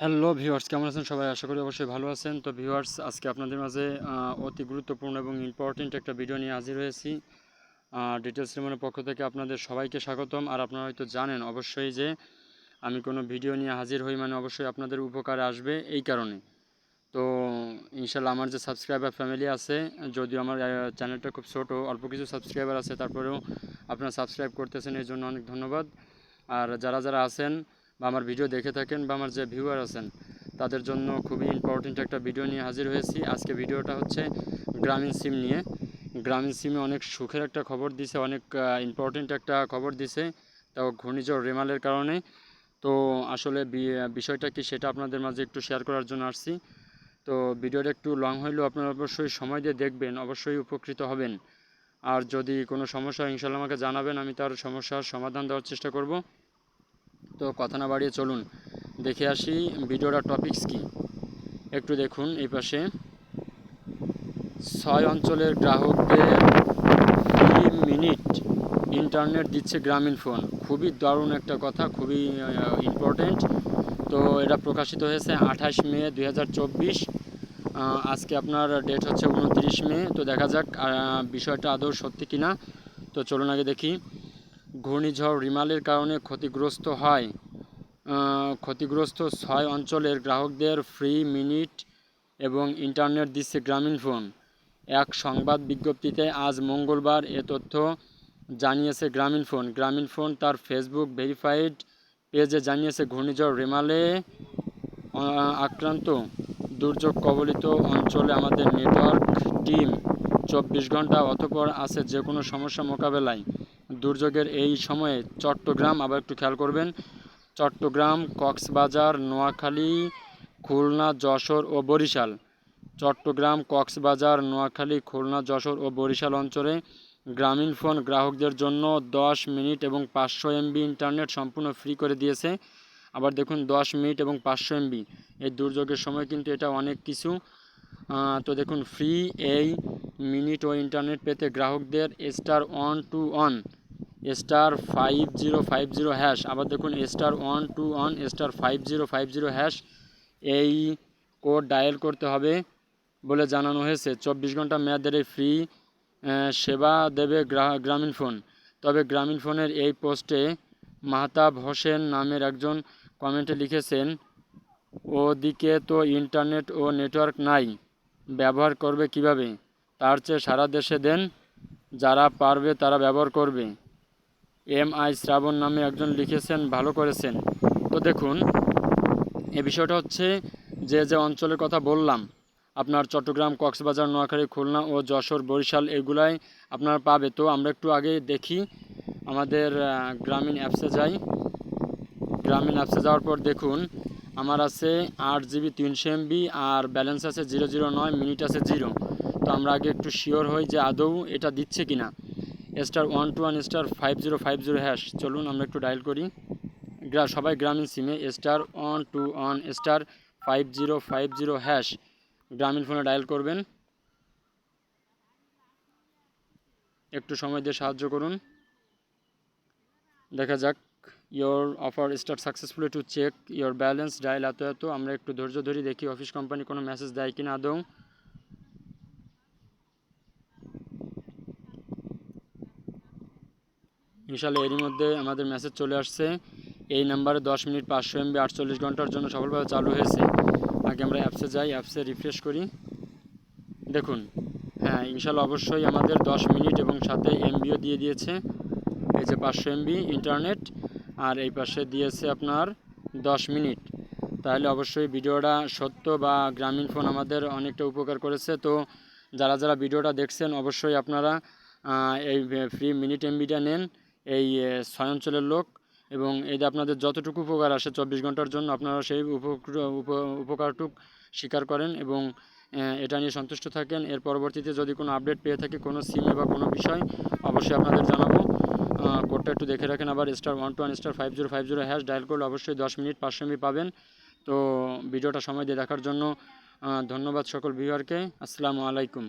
Hello viewers কেমন আছেন সবাই? আশা করি অবশ্যই ভালো আছেন। তো ভিউয়ার্স আজকে আপনাদের মাঝে অতি গুরুত্বপূর্ণ এবং ইম্পর্টেন্ট একটা ভিডিও নিয়ে হাজির হয়েছি। ডিটেলস রিমনের পক্ষ থেকে আপনাদের সবাইকে স্বাগতম। আর আপনারা হয়তো জানেন অবশ্যই যে, আমি কোনো ভিডিও নিয়ে হাজির হই মানে অবশ্যই আপনাদের উপকারে আসবে এই কারণে। তো ইনশাল্লাহ আমার যে সাবস্ক্রাইবার ফ্যামিলি আছে, যদিও আমার চ্যানেলটা খুব ছোট, অল্প কিছু সাবস্ক্রাইবার আছে, তারপরেও আপনারা সাবস্ক্রাইব করতেছেন এই জন্য অনেক ধন্যবাদ। আর যারা যারা আছেন বা আমার ভিডিও দেখে থাকেন বা আমার যে ভিউয়ার আছেন, তাদের জন্য খুবই ইম্পর্টেন্ট একটা ভিডিও নিয়ে হাজির হয়েছি। আজকে ভিডিওটা হচ্ছে গ্রামীণ সিম নিয়ে। গ্রামীণ সিমে অনেক সুখের একটা খবর দিছে, অনেক ইম্পর্টেন্ট একটা খবর দিছে। তাও ঘূর্ণিঝড় রেমালের কারণে। তো আসলে বিষয়টা কি সেটা আপনাদের মাঝে একটু শেয়ার করার জন্য আসছি। তো ভিডিওটা একটু লং হইলেও আপনারা অবশ্যই সময় দিয়ে দেখবেন, অবশ্যই উপকৃত হবেন। আর যদি কোনো সমস্যা ইনশাল্লাহ আমাকে জানাবেন, আমি তার সমস্যার সমাধান দেওয়ার চেষ্টা করব। তো কথা না বাড়িয়ে চলুন, দেখে আসি ভিডিওটা টপিকস কি। একটু দেখুন এই পাশে। ছয় অঞ্চলের গ্রাহকদের ফ্রি মিনিট ইন্টারনেট দিচ্ছে গ্রামীণ ফোন। খুবই দারুণ একটা কথা, খুবই ইম্পর্টেন্ট তো এটা প্রকাশিত হয়েছে আঠাশ মে দু হাজার চব্বিশ। আজকে আপনার ডেট হচ্ছে উনত্রিশ মে। তো দেখা যাক বিষয়টা আদৌ সত্যি কিনা। তো চলুন আগে দেখি। ঘূর্ণিঝড় রিমালের কারণে ক্ষতিগ্রস্ত হয়। ক্ষতিগ্রস্ত ছয় অঞ্চলের গ্রাহকদের ফ্রি মিনিট এবং ইন্টারনেট দিচ্ছে গ্রামীণ ফোন। এক সংবাদ বিজ্ঞপ্তিতে আজ মঙ্গলবার এ তথ্য জানিয়েছে গ্রামীণ ফোন। গ্রামীণ ফোন তার ফেসবুক ভেরিফাইড পেজে জানিয়েছে, ঘূর্ণিঝড় রেমালে আক্রান্ত, দুর্যোগ কবলিত অঞ্চলে আমাদের নেটওয়ার্ক টিম চব্বিশ ঘণ্টা অতপর আছে যে কোনো সমস্যা মোকাবেলায়। দুর্যোগের এই সময়ে চট্টগ্রাম আবার একটু খেয়াল করবেন। চট্টগ্রাম, কক্সবাজার, নোয়াখালী, খুলনা, যশোর ও বরিশাল। চট্টগ্রাম, কক্সবাজার, নোয়াখালী, খুলনা, যশোর ও বরিশাল অঞ্চলে গ্রামীণ ফোন গ্রাহকদের জন্য দশ মিনিট এবং পাঁচশো এমবি ইন্টারনেট সম্পূর্ণ ফ্রি করে দিয়েছে। আবার দেখুন, দশ মিনিট এবং পাঁচশো এমবি। এই দুর্যোগের সময় কিন্তু এটা অনেক কিছু। তো দেখুন, ফ্রি এই মিনিট ও ইন্টারনেট পেতে গ্রাহকদের star one two one. Star five zero five zero hash. আবার দেখুন, star one two one, star five zero five zero hash. এই কোড ডায়াল করতে হবে বলে জানানো হয়েছে। চব্বিশ ঘণ্টা মেয়াদের এই ফ্রি সেবা দেবে গ্রা- গ্রামীণ ফোন। তবে গ্রামীণ ফোনের এই পোস্টে মাহতাব হোসেন নামের একজন কমেন্টে লিখেছেন, ওদিকে তো ইন্টারনেট ও নেটওয়ার্ক নাই, ব্যবহার করবে কীভাবে? তার চেয়ে সারা দেশে দেন, যারা পারবে তারা ব্যবহার করবে। এম আই শ্রাবণ নামে একজন লিখেছেন, ভালো করেছেন। তো দেখুন, এ বিষয়টা হচ্ছে যে যে অঞ্চলের কথা বললাম, আপনার চট্টগ্রাম, কক্সবাজার, নোয়াখালী, খুলনা ও যশোর, বরিশাল, এগুলাই আপনার পাবে। তো আমরা একটু আগে দেখি, আমাদের গ্রামীণ অ্যাপসে যাই। গ্রামীণ অ্যাপসে যাওয়ার পর দেখুন, আমার আছে আট জিবি, তিনশো এমবি আর ব্যালেন্স আছে জিরো জিরো নয়, মিনিট আছে জিরো। তো আমরা আগে একটু শিওর হই যে আদৌ এটা দিচ্ছে কিনা। Star one two one star five zero five zero hash চলুন আমরা একটু ডায়াল করি। গ্রা, সবাই গ্রামীণ সিমে star one two one star five zero five zero hash Grameen ফোনে ডায়াল করবেন। একটু সময় দিয়ে সাহায্য করুন। দেখা যাক your offer start successfully to check your balance dial এত এত, আমরা একটু ধৈর্য ধরি দেখি। অফিস কোম্পানি কোনো মেসেজ দেয় কি না আদৌ। ইনশাল্লাহ এরই মধ্যে আমাদের মেসেজ চলে আসছে। এই নাম্বারে দশ মিনিট পাঁচশো এমবি আটচল্লিশ ঘণ্টার জন্য সফলভাবে চালু হয়েছে। আগে আমরা অ্যাপসে যাই অ্যাপসে রিফ্রেশ করি। দেখুন হ্যাঁ ইনশাল্লাহ অবশ্যই আমাদের দশ মিনিট এবং সাথে এমবিও দিয়ে দিয়েছে। এই যে পাঁচশো এমবি ইন্টারনেট আর এই পাশে দিয়েছে আপনার দশ মিনিট। তাহলে অবশ্যই ভিডিওটা সত্য বা গ্রামীণ ফোন আমাদের অনেকটা উপকার করেছে। তো যারা যারা ভিডিওটা দেখছেন, অবশ্যই আপনারা এই ফ্রি মিনিট এমবিটা নেন। এই ছয় অঞ্চলের লোক এবং যে আপনাদের যতটুকু উপকার আসে চব্বিশ ঘণ্টার জন্য আপনারা সেই উপকারটুক স্বীকার করেন এবং এটা নিয়ে সন্তুষ্ট থাকেন। এর পরবর্তীতে যদি কোনো আপডেট পেয়ে থাকি কোনো সিমে বা কোনো বিষয়, অবশ্যই আপনাদের জানাব। কোডটা একটু দেখে রাখেন আবার star one two one star five zero five zero hash dial করলে অবশ্যই দশ মিনিট পাঁচশো এমবি পাবেন। তো ভিডিওটা সময় দিয়ে দেখার জন্য ধন্যবাদ সকল ভিউয়ারকে আসসালামু আলাইকুম।